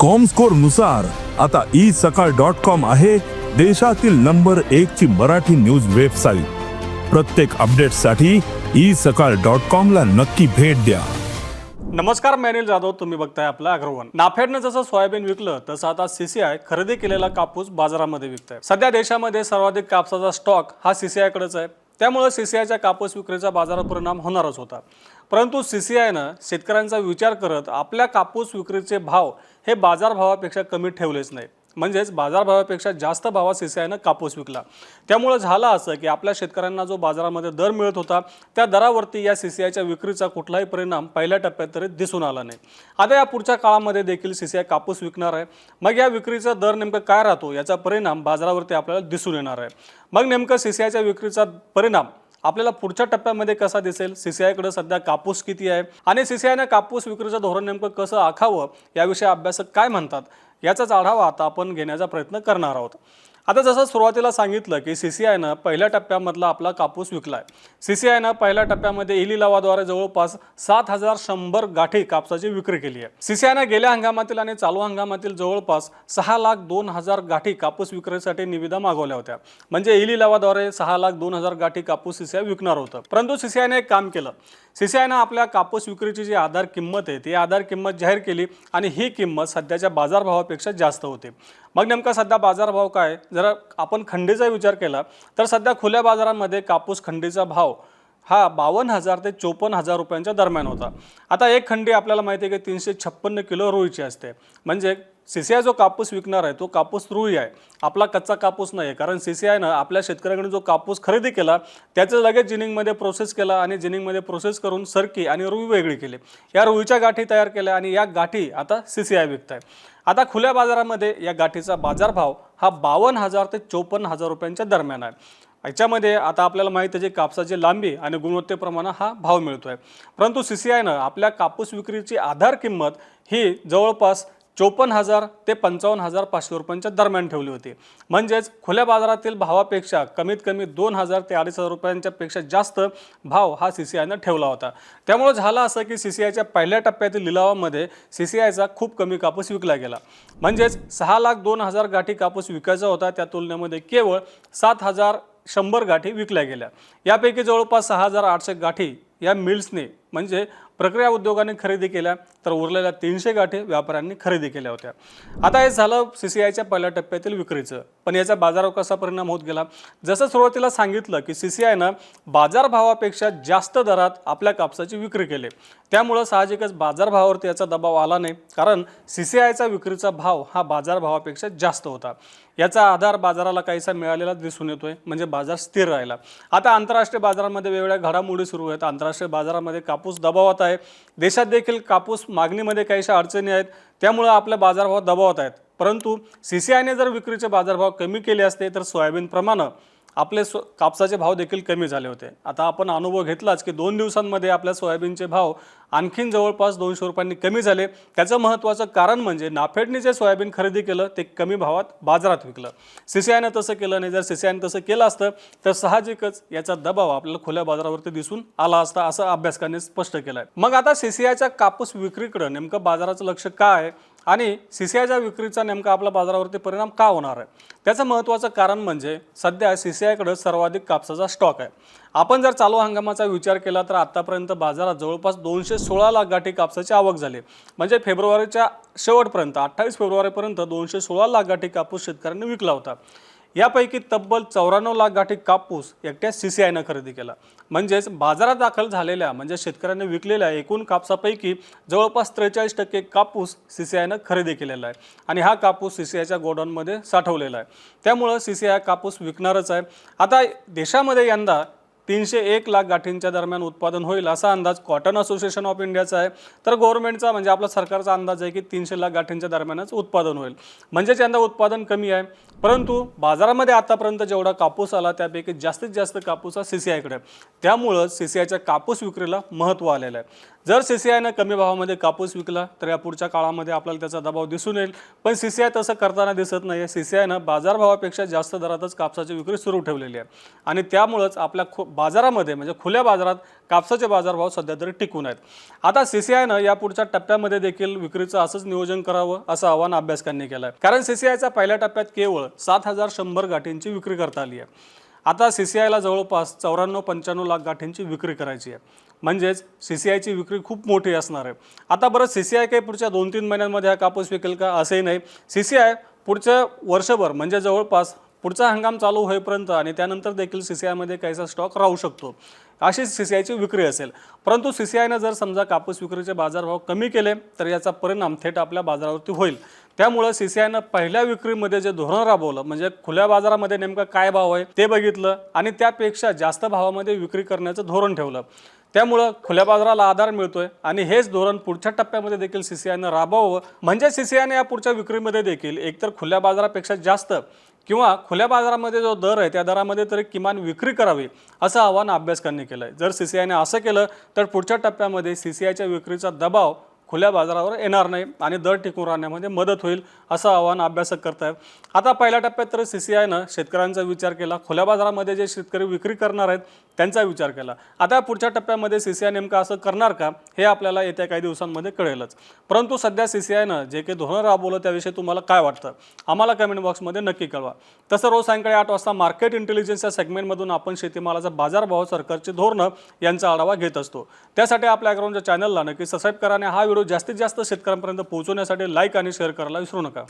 कॉमस्कोरनुसार आता ई सकाळ dot com आहे देशातील नंबर एक ची मराठी न्यूज वेबसाईट प्रत्येक अपडेटसाठी ई सकाळ डॉट कॉम ला नक्की भेट द्या. नमस्कार मॅनिल जाधव तुम्ही बघताय आपलं अग्रवन. नाफेडनं जसं सोयाबीन विकलं तसं आता सीसीआय खरेदी केलेला कापूस बाजारामध्ये विकत सध्या देशामध्ये सर्वाधिक कापसाचा स्टॉक हा सीसीआय कडेच आहे. त्यामुळं सी सी आयच्या कापूस विक्रीचा बाजारात परिणाम होणारच होता. परंतु सी सी आयनं शेतकऱ्यांचा विचार करत आपल्या कापूस विक्रीचे भाव हे बाजारभावापेक्षा कमी ठेवलेच नाही म्हणजेच बाजारभावापेक्षा जास्त भावात सीसीआयनं कापूस विकला. त्यामुळं झालं असं की आपल्या शेतकऱ्यांना जो बाजारामध्ये दर मिळत होता त्या दरावरती या सीसीआयच्या विक्रीचा कुठलाही परिणाम पहिल्या टप्प्यात तरी दिसून आला नाही. आता या पुढच्या काळामध्ये देखील सीसीआय कापूस विकणार आहे. मग या विक्रीचा दर नेमकं काय राहतो याचा परिणाम बाजारावरती आपल्याला दिसून येणार आहे. मग नेमकं सीसीआयच्या विक्रीचा परिणाम आपल्याला पुढच्या टप्प्यामध्ये कसा दिसेल? सीसीआयकडे सध्या कापूस किती आहे? आणि सीसीआयनं कापूस विक्रीचं धोरण नेमकं कसं आखावं? याविषयी अभ्यासक काय म्हणतात? याचाच आढावा आता आपण घेण्याचा प्रयत्न करणार आहोत. आता जसं सुरुवातीला सांगितलं की सी सी आयनं पहिल्या टप्प्यामधला आपला कापूस विकलाय. सी सी आयनं पहिल्या टप्प्यामध्ये ई लिलावाद्वारे जवळपास सात हजार शंभर गाठी कापसाची विक्री केली आहे. सी सी आयनं गेल्या हंगामातील आणि चालू हंगामातील जवळपास सहा लाख दोन हजार गाठी कापूस विक्रीसाठी निविदा मागवल्या होत्या. म्हणजे ई लिलावाद्वारे सहा लाख दोन हजार गाठी कापूस सी सी आय विकणार होतं. परंतु सी सी एक काम केलं. सी सी आयनं आपल्या कापूस विक्रीची जी आधार किंमत आहे ती आधार किंमत जाहीर केली आणि ही किंमत सध्याच्या बाजारभावापेक्षा जास्त होती. मग नेमका सध्या बाजारभाव काय? जर आपण खंडीचा विचार केला तर सध्या खुल्या बाजारामध्ये कापूस खंडीचा भाव हा बावन्न हजार ते चोपन्न हजार रुपयांच्या दरम्यान होता. आता एक खंडी आपल्याला माहिती आहे की तीनशे छप्पन्न किलो रुईची असते. म्हणजे सी सी आय जो कापूस विकणार आहे तो कापूस रुई आहे. आपला कच्चा कापूस नाही आहे कारण सी सी आयनं आपल्या शेतकऱ्याकडून जो कापूस खरेदी केला त्याचं लगेच जिनिंगमध्ये प्रोसेस केला आणि जिनिंगमध्ये प्रोसेस करून सरकी आणि रुई वेगळी केली. या रुईच्या गाठी तयार केल्या आणि या गाठी आता सी सी आय विकत आहे आता खुल्या बाजारामध्ये या गाठीचा बाजारभाव हा बावन्न हजार ते चोपन्न हजार रुपयांच्या दरम्यान आहे. याच्यामध्ये आता आपल्याला माहीत आहे जे कापसाची लांबी आणि गुणवत्तेप्रमाणे हा भाव मिळतो आहे परंतु सी सी आयनं आपल्या कापूस विक्रीची आधार किंमत ही जवळपास चोपन्न हजार ते पंचावन्न हजार पाचशे रुपयांच्या दरम्यान ठेवली होती. म्हणजेच खुल्या बाजारातील भावापेक्षा कमीत कमी दोन हजार ते अडीच हजार रुपयांच्या पेक्षा जास्त भाव हा सी सी आयनं ठेवला होता. त्यामुळे झालं असं की सी सी आयच्या पहिल्या टप्प्यातील लिलावामध्ये सी सी आयचा खूप कमी कापूस विकला गेला. म्हणजेच सहा लाख दोन हजार गाठी कापूस विकायचा होता. त्या तुलनेमध्ये केवळ सात हजार शंभर गाठी विकल्या गेल्या. यापैकी जवळपास सहा हजार आठशे गाठी या मिल्सने म्हणजे प्रक्रिया उद्योगाने खरेदी केल्या तर उरलेल्या तीनशे गाठी व्यापाऱ्यांनी खरेदी केल्या होत्या. आता हे झालं सी सी आयच्या पहिल्या टप्प्यातील विक्रीचं. पण याचा बाजारावर कसा परिणाम होत गेला? जसं सुरुवातीला सांगितलं की सी सी आयनं बाजारभावापेक्षा जास्त दरात आपल्या कापसाची विक्री केली. त्यामुळं साहजिकच बाजारभावावरती याचा दबाव आला नाही. कारण सी सी आयचा विक्रीचा भाव हा बाजारभावापेक्षा जास्त होता. याचा आधार बाजाराला काहीसा मिळालेला दिसून येतोय म्हणजे बाजार स्थिर राहिला. आता आंतरराष्ट्रीय बाजारामध्ये वेगवेगळ्या घडामोडी सुरू आहेत. आंतरराष्ट्रीय बाजारामध्ये कापूस दबावात आहे. देशात देखील कापूस मागणीमध्ये काहीशा अडचणी आहेत. त्यामुळं आपल्या बाजारभाव दबावत आहेत. परंतु सी सी आयने जर विक्रीचे बाजारभाव कमी केले असते तर सोयाबीनप्रमाणे आपले स्व कापसाचे भाव देखील कमी झाले होते. आता आपण अनुभव घेतलाच की दोन दिवसांमध्ये आपल्या सोयाबीनचे भाव आणखीन जवळपास दोनशे रुपयांनी कमी झाले. त्याचं महत्त्वाचं कारण म्हणजे नाफेडने जे सोयाबीन खरेदी केलं ते कमी भावात बाजारात विकलं. सी सी आयनं तसं केलं नाही. जर सी सी आयनं तसं केलं असतं तर साहजिकच याचा दबाव आपल्याला खुल्या बाजारावरती दिसून आला असता असं अभ्यासकांनी स्पष्ट केलं आहे मग आता सी सी आयच्या कापूस विक्रीकडं नेमकं बाजाराचं लक्ष काय आहे? आणि सी सी आयच्या विक्रीचा नेमका आपल्या बाजारावरती परिणाम का होणार आहे? त्याचं महत्त्वाचं कारण म्हणजे सध्या सी सी आयकडं सर्वाधिक कापसाचा स्टॉक आहे. आपण जर चालू हंगामाचा विचार केला तर आत्तापर्यंत बाजारात जवळपास दोनशे सोळा लाख गाठी कापसाची आवक झाली. म्हणजे फेब्रुवारीच्या शेवटपर्यंत अठ्ठावीस फेब्रुवारीपर्यंत दोनशे सोळा लाख गाठी कापूस शेतकऱ्यांनी विकला होता. यापैकी तब्बल चौऱ्याण्णव लाख गाठी कापूस एकट्या सी सी आयनं खरेदी केला. म्हणजेच बाजारात दाखल झालेल्या म्हणजे शेतकऱ्यांनी विकलेल्या एकूण कापसापैकी जवळपास त्रेचाळीस टक्के कापूस सी सी आयनं खरेदी केलेला आहे आणि हा कापूस सी सी आयच्या गोडाऊनमध्ये साठवलेला आहे. त्यामुळं सी सी आय कापूस विकणारच आहे. आता देशामध्ये यंदा तीनशे एक लाख गाठींच्या दरम्यान उत्पादन होईल असा अंदाज कॉटन असोसिएशन ऑफ इंडियाचा आहे. तर गव्हर्नमेंटचा म्हणजे आपला सरकारचा अंदाज आहे की तीनशे लाख गाठींच्या दरम्यानच उत्पादन होईल. म्हणजेच यंदा उत्पादन कमी आहे. परंतु बाजारामध्ये आतापर्यंत जेवढा कापूस आला त्यापैकी जास्तीत जास्त कापूस हा सी सी आयकडे त्यामुळं सी सी आयच्या कापूस विक्रीला महत्त्व आलेलं आहे. जर सी सी आयनं कमी भावामध्ये कापूस विकला तर या पुढच्या काळामध्ये आपल्याला त्याचा दबाव दिसून येईल. पण सी सी आय तसं करताना दिसत नाही आहे सी सी आयनं बाजारभावापेक्षा जास्त दरातच कापसाची विक्री सुरू ठेवलेली आहे. आणि त्यामुळंच आपल्या खो बाजारामध्ये म्हणजे खुल्या बाजारात कापसाचे बाजारभाव सध्या तरी टिकून आहेत. आता सी सी आयनं या पुढच्या टप्प्यामध्ये देखील विक्रीचं असंच नियोजन करावं असं आवाहन अभ्यासकांनी केलं आहे कारण सी सी आयचा पहिल्या टप्प्यात केवळ सात हजार शंभर गाठींची विक्री करता आली आहे. आता सी सी आयला जवळपास चौऱ्याण्णव पंच्याण्णव लाख गाठींची विक्री करायची आहे. म्हणजेच सी सी आयची विक्री खूप मोठी असणार आहे. आता बरं सी सी आय काही पुढच्या दोन तीन महिन्यांमध्ये हा कापूस विकेल का? असंही नाही. सी सी आय पुढच्या वर्षभर म्हणजे जवळपास पुढचा हंगाम चालू होईपर्यंत आणि त्यानंतर देखील सी सी आयमध्ये काहीसा स्टॉक राहू शकतो अशी सी सी आयची विक्री असेल. परंतु सी सी आयनं जर समजा कापूस विक्रीचे बाजारभाव कमी केले तर याचा परिणाम थेट आपल्या बाजारावरती होईल. त्यामुळं सी सी आयनं पहिल्या विक्रीमध्ये जे धोरण राबवलं म्हणजे खुल्या बाजारामध्ये नेमका काय भाव आहे ते बघितलं आणि त्यापेक्षा जास्त भावामध्ये विक्री करण्याचं धोरण ठेवलं. त्यामुळं खुल्या बाजाराला आधार मिळतोय आणि हेच धोरण पुढच्या टप्प्यामध्ये देखील सी सी आयनं राबवावं. म्हणजे सी सी आयने या पुढच्या विक्रीमध्ये देखील एकतर खुल्या बाजारापेक्षा जास्त किंवा खुल्या बाजारामध्ये जो दर आहे त्या दरामध्ये तरी किमान विक्री करावी असं आवाहन अभ्यासकांनी केलं आहे जर सी सी आयने असं केलं तर पुढच्या टप्प्यामध्ये सी सी आयच्या विक्रीचा दबाव खुल्या बाजारावर येणार नाही आणि दर टिकून राहण्यामध्ये मदत होईल असं आवाहन अभ्यासक करतायत. आता पहिल्या टप्प्यात तर सी सी आयनं शेतकऱ्यांचा विचार केला. खुल्या बाजारामध्ये जे शेतकरी विक्री करणार आहेत त्यांचा विचार केला. आता पुढच्या टप्प्यामध्ये सी सी आय नेमकं असं करणार का हे आपल्याला येत्या काही दिवसांमध्ये कळेलच. परंतु सध्या सी सी आयनं जे काही धोरण राबवलं त्याविषयी तुम्हाला काय वाटतं? आम्हाला कमेंट बॉक्समध्ये नक्की कळवा. तसं रोज सायंकाळी आठ वाजता मार्केट इंटेलिजन्स या सेगमेंटमधून आपण शेतीमालाचा बाजारभाव सरकारची धोरणं यांचा आढावा घेत असतो. त्यासाठी आपल्या अग्राउंडच्या चॅनलला नक्की सबस्क्राईब करा आणि हा व्हिडिओ जास्तीत जास्त शेतकऱ्यांपर्यंत पोहोचवण्यासाठी लाईक आणि शेअर करायला विसरू नका.